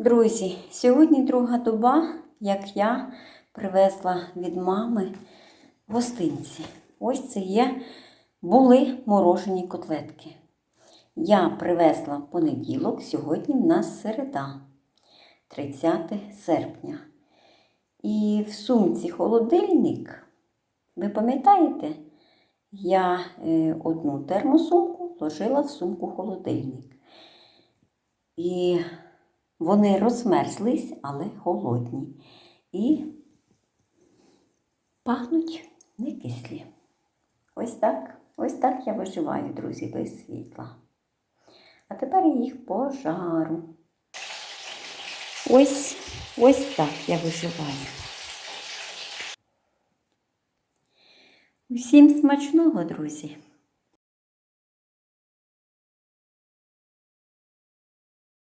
Друзі, сьогодні друга доба, як я привезла від мами гостинці. Ось це є були морожені котлетки. Я привезла понеділок, сьогодні в нас середа, 30 серпня. І в сумці холодильник, ви пам'ятаєте, я е, одну термосумку ложила в сумку холодильник. І вони розмерзлись, але холодні. І пахнуть не кислі. Ось так, ось так я виживаю, друзі, без світла. А тепер їх пожару. Ось, ось так я виживаю. Усім смачного, друзі!